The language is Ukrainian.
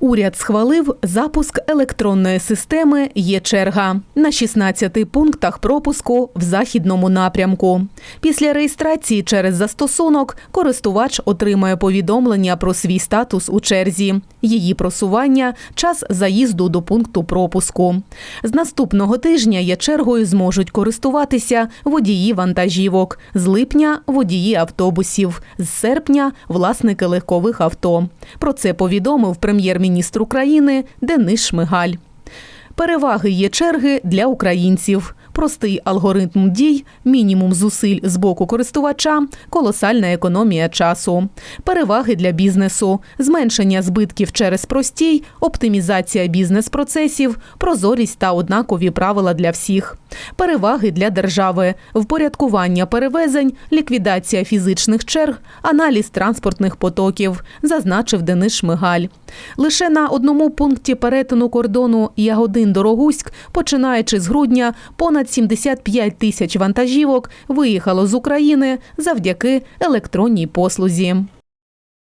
Уряд схвалив запуск електронної системи Є черга на 16 пунктах пропуску в західному напрямку. Після реєстрації через застосунок користувач отримає повідомлення про свій статус у черзі, її просування, час заїзду до пункту пропуску. З наступного тижня є чергою зможуть користуватися водії вантажівок, з липня водії автобусів, з серпня власники легкових авто. Про це повідомив прем'єр-міністр України Денис Шмигаль. Переваги є черги для українців. Простий алгоритм дій, мінімум зусиль з боку користувача, колосальна економія часу. Переваги для бізнесу, зменшення збитків через простій, оптимізація бізнес-процесів, прозорість та однакові правила для всіх. Переваги для держави, впорядкування перевезень, ліквідація фізичних черг, аналіз транспортних потоків, зазначив Денис Шмигаль. Лише на одному пункті перетину кордону Ягодин-Дорогуськ, починаючи з грудня, понад 75 тисяч вантажівок виїхало з України завдяки електронній послузі.